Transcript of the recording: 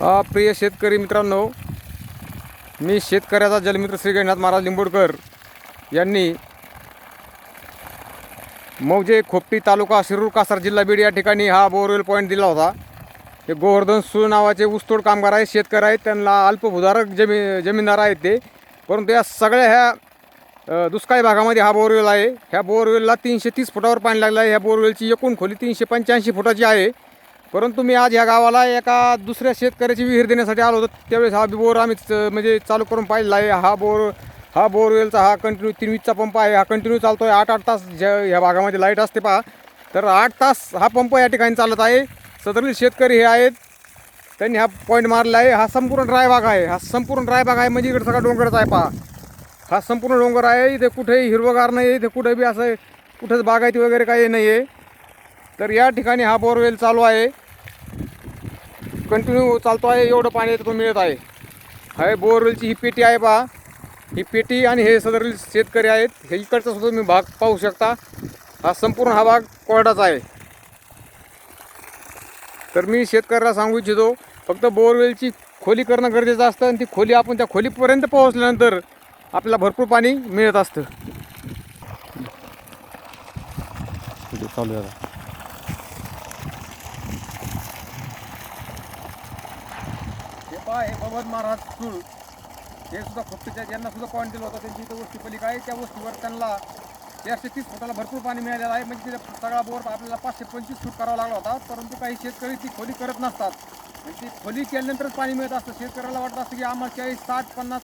प्रिय शेतकरी मित्रांनो मी शेतकऱ्याचा जलमित्र श्री गणनाथ महाराज लिंबोडकर यांनी मौजे खोपटी तालुका शिरूर कासार जिल्हा बीड या ठिकाणी हा बोरवेल पॉईंट दिला होता. हे गोवर्धन सूळ नावाचे ऊसतोड कामगार आहेत शेतकरी आहेत त्यांना अल्पभूधारक जमी जमीनदार आहेत ते. परंतु या सगळ्या ह्या दुष्काळी भागामध्ये हा बोरवेल आहे. ह्या बोरवेलला तीनशे तीस फुटावर पाणी लागलं आहे. ह्या बोरवेलची एकूण खोली तीनशे पंच्याऐंशी फुटाची आहे. परंतु मी आज ह्या गावाला एका दुसऱ्या शेतकऱ्याची विहीर देण्यासाठी आलो होतो. त्यावेळेस हा बोर आम्ही च- म्हणजे चालू करून पाहिलेला आहे. हा बोर हा बोरवेलचा हा कंटिन्यू तीन वीजचा पंप आहे. हा कंटिन्यू चालतो आहे आठ आठ तास ज्या ह्या भागामध्ये लाइट असते पहा. तर आठ तास हा पंप या ठिकाणी चालत आहे. सदरील शेतकरी हे आहेत. त्यांनी हा पॉईंट मारला आहे. हा संपूर्ण ड्राय भाग आहे. हा संपूर्ण ड्राय भाग आहे. म्हणजे इकडे सगळा डोंगरच आहे पहा. हा संपूर्ण डोंगर आहे. इथे कुठेही हिरवगार नाही. आहे इथे कुठे बी असं कुठेच बागायती वगैरे काही नाही आहे तर या ठिकाणी हा बोरवेल चालू आहे. कंटिन्यू चालतो आहे. एवढं पाणी तो मिळत आहे. हा बोरवेलची ही पेटी आहे पहा. ही पेटी आणि हे सदरील शेतकरी आहेत. हे इकडचा सुद्धा तुम्ही भाग पाहू शकता. हा संपूर्ण हा भाग कोरडाचा आहे. तर मी शेतकऱ्याला सांगू इच्छितो फक्त बोरवेलची खोली करणं गरजेचं असतं आणि ती खोली आपण त्या खोलीपर्यंत पोहोचल्यानंतर आपल्याला भरपूर पाणी मिळत असतं. चालू आहे हे भगवत महाराज चूळ हे सुद्धा फक्त ज्यांना सुद्धा पॉईंट दिला होता त्यांची इथं वस्ती पलिका आहे त्या वस्तीवर त्यांना एकशे तीस फुटाला भरपूर पाणी मिळालेलं आहे. म्हणजे तिथे सगळा बोर आपल्याला पाचशे पंचवीस फूट करावा लागला होता. परंतु काही शेतकरी ती खोली करत नसतात. म्हणजे ती खोली केल्यानंतरच पाणी मिळत असतं. शेतकऱ्याला वाटत असतं की आम्हाला चाळीस साठ पन्नास